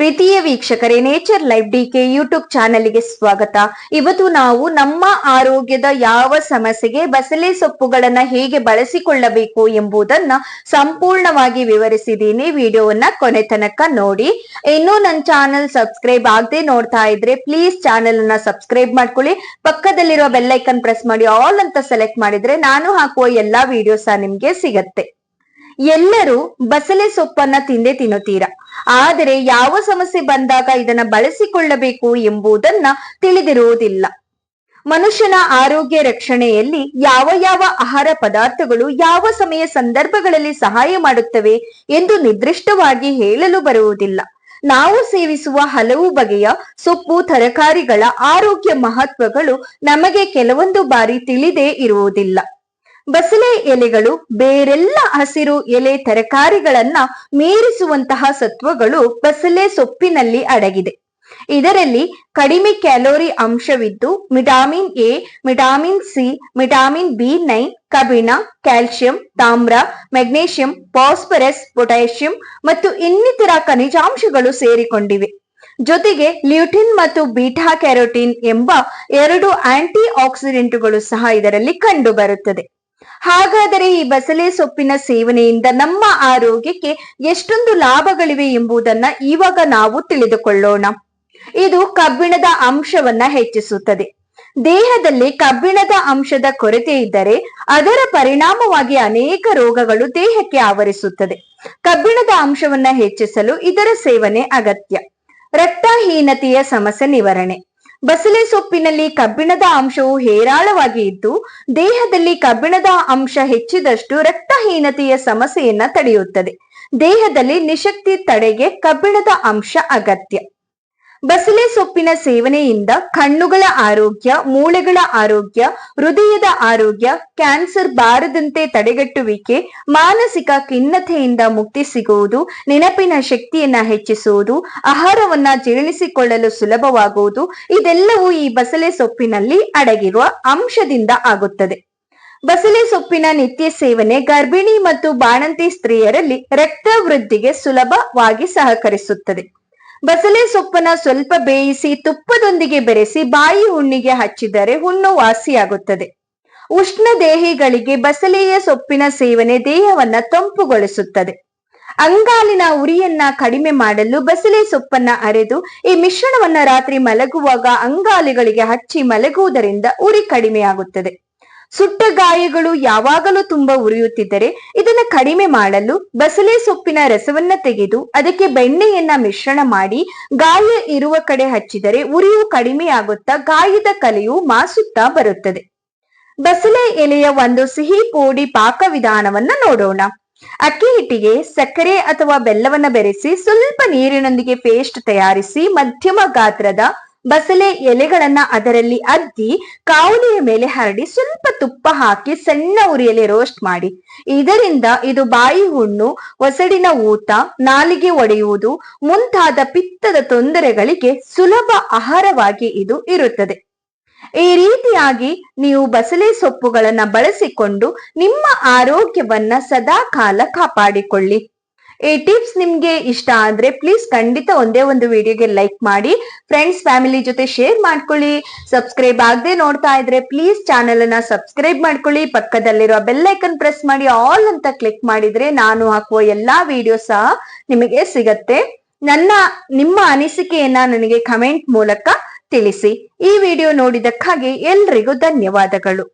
ಪ್ರೀತಿಯ ವೀಕ್ಷಕರೇ nature life D K YouTube ಚಾನೆಲ್ಗೆ ಸ್ವಾಗತ. ಇವತ್ತು ನಾವು ನಮ್ಮ ಆರೋಗ್ಯದ ಯಾವ ಸಮಸ್ಯೆಗೆ ಬಸಳೆ ಸೊಪ್ಪುಗಳನ್ನ ಹೇಗೆ ಬಳಸಿಕೊಳ್ಳಬೇಕು ಎಂಬುದನ್ನ ಸಂಪೂರ್ಣವಾಗಿ ವಿವರಿಸಿದ್ದೀನಿ. ವಿಡಿಯೋವನ್ನ ಕೊನೆ ತನಕ ನೋಡಿ. ಇನ್ನೂ ನನ್ನ ಚಾನೆಲ್ ಸಬ್ಸ್ಕ್ರೈಬ್ ಆಗದೆ ನೋಡ್ತಾ ಇದ್ರೆ ಪ್ಲೀಸ್ ಚಾನೆಲ್ ಅನ್ನ ಸಬ್ಸ್ಕ್ರೈಬ್ ಮಾಡ್ಕೊಳ್ಳಿ. ಪಕ್ಕದಲ್ಲಿರುವ ಬೆಲ್ಲೈಕನ್ ಪ್ರೆಸ್ ಮಾಡಿ. ಆಲ್ ಅಂತ ಸೆಲೆಕ್ಟ್ ಮಾಡಿದ್ರೆ ನಾನು ಹಾಕುವ ಎಲ್ಲಾ ವಿಡಿಯೋಸ್ ನಿಮ್ಗೆ ಸಿಗತ್ತೆ. ಎಲ್ಲರೂ ಬಸಳೆ ಸೊಪ್ಪನ್ನ ತಿಂದೇ ತಿನ್ನುತ್ತೀರಾ. ಆದರೆ ಯಾವ ಸಮಸ್ಯೆ ಬಂದಾಗ ಇದನ್ನ ಬಳಸಿಕೊಳ್ಳಬೇಕು ಎಂಬುದನ್ನ ತಿಳಿದಿರುವುದಿಲ್ಲ. ಮನುಷ್ಯನ ಆರೋಗ್ಯ ರಕ್ಷಣೆಯಲ್ಲಿ ಯಾವ ಯಾವ ಆಹಾರ ಪದಾರ್ಥಗಳು ಯಾವ ಸಮಯ ಸಂದರ್ಭಗಳಲ್ಲಿ ಸಹಾಯ ಮಾಡುತ್ತವೆ ಎಂದು ನಿರ್ದಿಷ್ಟವಾಗಿ ಹೇಳಲು ಬರುವುದಿಲ್ಲ. ನಾವು ಸೇವಿಸುವ ಹಲವು ಬಗೆಯ ಸೊಪ್ಪು, ತರಕಾರಿಗಳ ಆರೋಗ್ಯ ಮಹತ್ವಗಳು ನಮಗೆ ಕೆಲವೊಂದು ಬಾರಿ ತಿಳಿದೇ ಇರುವುದಿಲ್ಲ. ಬಸಳೆ ಎಲೆಗಳು ಬೇರೆಲ್ಲ ಹಸಿರು ಎಲೆ ತರಕಾರಿಗಳನ್ನ ಮೀರಿಸುವಂತಹ ಸತ್ವಗಳು ಬಸಳೆ ಸೊಪ್ಪಿನಲ್ಲಿ ಅಡಗಿದೆ. ಇದರಲ್ಲಿ ಕಡಿಮೆ calorie ಅಂಶವಿದ್ದು vitamin A, vitamin C, vitamin B nine, ಕಬ್ಬಿಣ, ಕ್ಯಾಲ್ಸಿಯಂ, ತಾಮ್ರ, ಮೆಗ್ನೀಷಿಯಂ, ಫಾಸ್ಫರಸ್, ಪೊಟ್ಯಾಷಿಯಂ ಮತ್ತು ಇನ್ನಿತರ ಖನಿಜಾಂಶಗಳು ಸೇರಿಕೊಂಡಿವೆ. ಜೊತೆಗೆ ಲ್ಯೂಟಿನ್ ಮತ್ತು ಬೀಟಾ ಕ್ಯಾರೋಟಿನ್ ಎಂಬ ಎರಡು ಆಂಟಿ ಆಕ್ಸಿಡೆಂಟುಗಳು ಸಹ ಇದರಲ್ಲಿ ಕಂಡು ಬರುತ್ತದೆ ಹಾಗಾದರೆ ಈ ಬಸಳೆ ಸೊಪ್ಪಿನ ಸೇವನೆಯಿಂದ ನಮ್ಮ ಆರೋಗ್ಯಕ್ಕೆ ಎಷ್ಟೊಂದು ಲಾಭಗಳಿವೆ ಎಂಬುದನ್ನ ಇವಾಗ ನಾವು ತಿಳಿದುಕೊಳ್ಳೋಣ. ಇದು ಕಬ್ಬಿಣದ ಅಂಶವನ್ನ ಹೆಚ್ಚಿಸುತ್ತದೆ. ದೇಹದಲ್ಲಿ ಕಬ್ಬಿಣದ ಅಂಶದ ಕೊರತೆ ಇದ್ದರೆ ಅದರ ಪರಿಣಾಮವಾಗಿ ಅನೇಕ ರೋಗಗಳು ದೇಹಕ್ಕೆ ಆವರಿಸುತ್ತದೆ. ಕಬ್ಬಿಣದ ಅಂಶವನ್ನ ಹೆಚ್ಚಿಸಲು ಇದರ ಸೇವನೆ ಅಗತ್ಯ. ರಕ್ತಹೀನತೆಯ ಸಮಸ್ಯೆ ನಿವಾರಣೆ. ಬಸಳೆ ಸೊಪ್ಪಿನಲ್ಲಿ ಕಬ್ಬಿಣದ ಅಂಶವು ಹೇರಾಳವಾಗಿ ಇದ್ದು, ದೇಹದಲ್ಲಿ ಕಬ್ಬಿಣದ ಅಂಶ ಹೆಚ್ಚಿದಷ್ಟು ರಕ್ತಹೀನತೆಯ ಸಮಸ್ಯೆಯನ್ನ ತಡೆಯುತ್ತದೆ. ದೇಹದಲ್ಲಿ ನಿಶಕ್ತಿ ತಡೆಗೆ ಕಬ್ಬಿಣದ ಅಂಶ ಅಗತ್ಯ. ಬಸಳೆ ಸೊಪ್ಪಿನ ಸೇವನೆಯಿಂದ ಕಣ್ಣುಗಳ ಆರೋಗ್ಯ, ಮೂಳೆಗಳ ಆರೋಗ್ಯ, ಹೃದಯದ ಆರೋಗ್ಯ, ಕ್ಯಾನ್ಸರ್ ಬಾರದಂತೆ ತಡೆಗಟ್ಟುವಿಕೆ, ಮಾನಸಿಕ ಖಿನ್ನತೆಯಿಂದ ಮುಕ್ತಿ ಸಿಗುವುದು, ನೆನಪಿನ ಶಕ್ತಿಯನ್ನ ಹೆಚ್ಚಿಸುವುದು, ಆಹಾರವನ್ನ ಜೀರ್ಣಿಸಿಕೊಳ್ಳಲು ಸುಲಭವಾಗುವುದು, ಇದೆಲ್ಲವೂ ಈ ಬಸಳೆ ಸೊಪ್ಪಿನಲ್ಲಿ ಅಡಗಿರುವ ಅಂಶದಿಂದ ಆಗುತ್ತದೆ. ಬಸಳೆ ಸೊಪ್ಪಿನ ನಿತ್ಯ ಸೇವನೆ ಗರ್ಭಿಣಿ ಮತ್ತು ಬಾಣಂತಿ ಸ್ತ್ರೀಯರಲ್ಲಿ ರಕ್ತ ವೃದ್ಧಿಗೆ ಸುಲಭವಾಗಿ ಸಹಕರಿಸುತ್ತದೆ. ಬಸಳೆ ಸೊಪ್ಪನ್ನ ಸ್ವಲ್ಪ ಬೇಯಿಸಿ ತುಪ್ಪದೊಂದಿಗೆ ಬೆರೆಸಿ ಬಾಯಿ ಹುಣ್ಣಿಗೆ ಹಚ್ಚಿದರೆ ಹುಣ್ಣು ವಾಸಿಯಾಗುತ್ತದೆ. ಉಷ್ಣ ದೇಹಿಗಳಿಗೆ ಬಸಳೆಯ ಸೊಪ್ಪಿನ ಸೇವನೆ ದೇಹವನ್ನ ತಂಪುಗೊಳಿಸುತ್ತದೆ. ಅಂಗಾಲಿನ ಉರಿಯನ್ನ ಕಡಿಮೆ ಮಾಡಲು ಬಸಳೆ ಸೊಪ್ಪನ್ನ ಅರೆದು ಈ ಮಿಶ್ರಣವನ್ನ ರಾತ್ರಿ ಮಲಗುವಾಗ ಅಂಗಾಲಿಗಳಿಗೆ ಹಚ್ಚಿ ಮಲಗುವುದರಿಂದ ಉರಿ ಕಡಿಮೆಯಾಗುತ್ತದೆ. ಸುಟ್ಟ ಗಾಯಗಳು ಯಾವಾಗಲೂ ತುಂಬಾ ಉರಿಯುತ್ತಿದ್ದರೆ ಇದನ್ನು ಕಡಿಮೆ ಮಾಡಲು ಬಸಳೆ ಸೊಪ್ಪಿನ ರಸವನ್ನ ತೆಗೆದು ಅದಕ್ಕೆ ಬೆಣ್ಣೆಯನ್ನ ಮಿಶ್ರಣ ಮಾಡಿ ಗಾಯ ಇರುವ ಕಡೆ ಹಚ್ಚಿದರೆ ಉರಿಯು ಕಡಿಮೆಯಾಗುತ್ತಾ ಗಾಯದ ಕಲೆಯು ಮಾಸುತ್ತಾ ಬರುತ್ತದೆ. ಬಸಳೆ ಎಲೆಯ ಒಂದು ಸಿಹಿ ಪೋಡಿ ಪಾಕ ವಿಧಾನವನ್ನ ನೋಡೋಣ. ಅಕ್ಕಿ ಹಿಟ್ಟಿಗೆ ಸಕ್ಕರೆ ಅಥವಾ ಬೆಲ್ಲವನ್ನ ಬೆರೆಸಿ ಸ್ವಲ್ಪ ನೀರಿನೊಂದಿಗೆ ಪೇಸ್ಟ್ ತಯಾರಿಸಿ ಮಧ್ಯಮ ಗಾತ್ರದ ಬಸಳೆ ಎಲೆಗಳನ್ನ ಅದರಲ್ಲಿ ಅದ್ದಿ ಕಾವಲಿಯ ಮೇಲೆ ಹರಡಿ ಸ್ವಲ್ಪ ತುಪ್ಪ ಹಾಕಿ ಸಣ್ಣ ಉರಿಯಲ್ಲಿ ರೋಸ್ಟ್ ಮಾಡಿ. ಇದರಿಂದ ಇದು ಬಾಯಿ ಹುಣ್ಣು, ಒಸಡಿನ ಊತ ನಾಲಿಗೆ ಒಡೆಯುವುದು ಮುಂತಾದ ಪಿತ್ತದ ತೊಂದರೆಗಳಿಗೆ ಸುಲಭ ಆಹಾರವಾಗಿ ಇದು ಇರುತ್ತದೆ. ಈ ರೀತಿಯಾಗಿ ನೀವು ಬಸಳೆ ಸೊಪ್ಪುಗಳನ್ನ ಬಳಸಿಕೊಂಡು ನಿಮ್ಮ ಆರೋಗ್ಯವನ್ನ ಸದಾ ಕಾಲ ಕಾಪಾಡಿಕೊಳ್ಳಿ. ಈ ಟಿಪ್ಸ್ ನಿಮ್ಗೆ ಇಷ್ಟ ಆದ್ರೆ ಪ್ಲೀಸ್ ಖಂಡಿತ ಒಂದೇ ಒಂದು ವಿಡಿಯೋಗೆ ಲೈಕ್ ಮಾಡಿ ಫ್ರೆಂಡ್ಸ್ ಫ್ಯಾಮಿಲಿ ಜೊತೆ ಶೇರ್ ಮಾಡ್ಕೊಳ್ಳಿ. ಸಬ್ಸ್ಕ್ರೈಬ್ ಆಗದೆ ನೋಡ್ತಾ ಇದ್ರೆ ಪ್ಲೀಸ್ ಚಾನೆಲ್ ಅನ್ನ ಸಬ್ಸ್ಕ್ರೈಬ್ ಮಾಡ್ಕೊಳ್ಳಿ. ಪಕ್ಕದಲ್ಲಿರುವ ಬೆಲ್ ಐಕನ್ ಪ್ರೆಸ್ ಮಾಡಿ ಆಲ್ ಅಂತ ಕ್ಲಿಕ್ ಮಾಡಿದ್ರೆ ನಾನು ಹಾಕುವ ಎಲ್ಲಾ ವಿಡಿಯೋ ಸಹ ನಿಮಗೆ ಸಿಗತ್ತೆ. ನನ್ನ, ನಿಮ್ಮ ಅನಿಸಿಕೆಯನ್ನ ನನಗೆ ಕಮೆಂಟ್ ಮೂಲಕ ತಿಳಿಸಿ. ಈ ವಿಡಿಯೋ ನೋಡಿದಕ್ಕಾಗಿ ಎಲ್ರಿಗೂ ಧನ್ಯವಾದಗಳು.